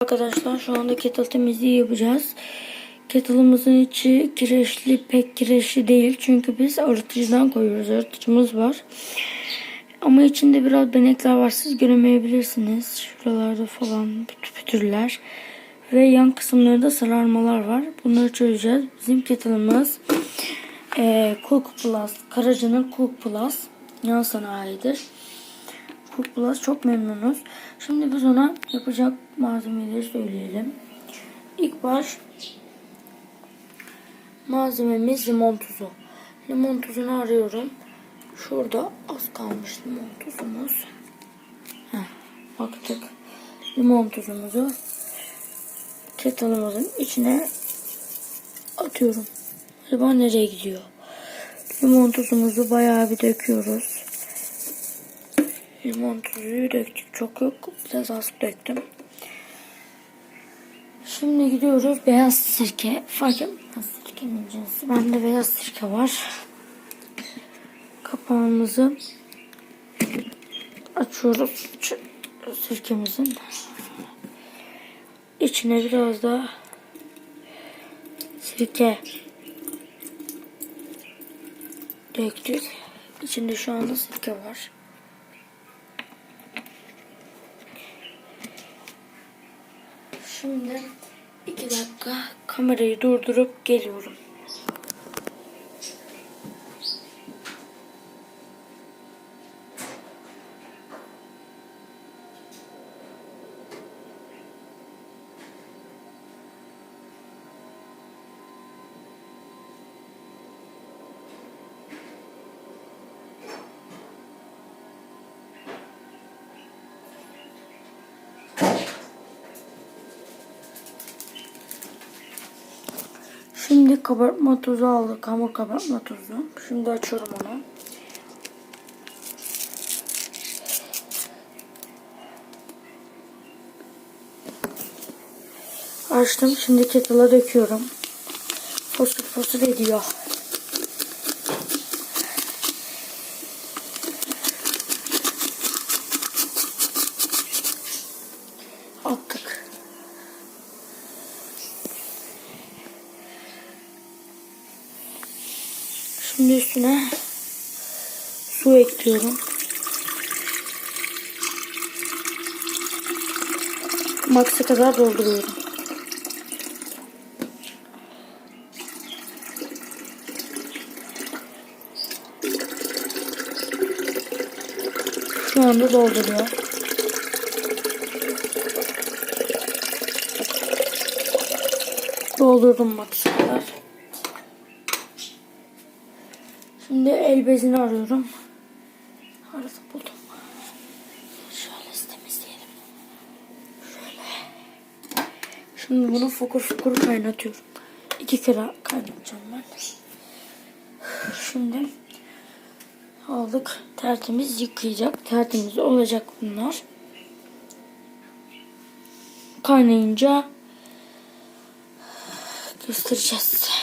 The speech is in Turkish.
Arkadaşlar şu anda kettle temizliği yapacağız. Kettle'ımızın içi kireçli pek kireçli değil. Çünkü biz arıtıcıdan koyuyoruz. Arıtıcımız var. Ama içinde biraz benekler var. Siz göremeyebilirsiniz. Şuralarda falan pütür pütürler. Ve yan kısımlarında sararmalar var. Bunları çözeceğiz. Bizim kettle'ımız eee Cook Plus. Karaca'nın Cook Plus. Yan sanayidir. Cook Plus çok memnunuz. Şimdi biz ona yapacak malzemeleri söyleyelim. İlk baş malzememiz limon tuzu. Limon tuzunu arıyorum. Şurada az kalmış limon tuzumuz. Heh, baktık. Limon tuzumuzu kettle'ımızın içine atıyorum. Acaba nereye gidiyor? Limon tuzumuzu bayağı bir döküyoruz. Limon tuzuyu döktük. Çok yok. Biraz az döktüm. Şimdi gidiyoruz. Beyaz sirke. Fark etmez sirkenin cinsi. Bende beyaz sirke var. Kapağımızı açıyoruz. Sirkemizin. İçine biraz da sirke döktük. İçinde şu anda sirke var. Şimdi iki dakika kamerayı durdurup geliyorum. Şimdi kabartma tuzu aldık. Hamur kabartma tuzu. Şimdi açıyorum onu. Açtım. Şimdi kettle'a döküyorum. Fosur fosur ediyor. Attık. Şimdi üstüne su ekliyorum. Max'a kadar dolduruyorum. Şu anda dolduruyor. Doldurdum Max'a kadar. Şimdi el bezini arıyorum. Aradım buldum. Şöyle temizleyelim. Şöyle. Şimdi bunu fokur fokur kaynatıyorum. İki kere kaynatacağım ben. Şimdi aldık. Tertemiz yıkayacak. Tertemiz olacak bunlar. Kaynayınca göstereceğiz.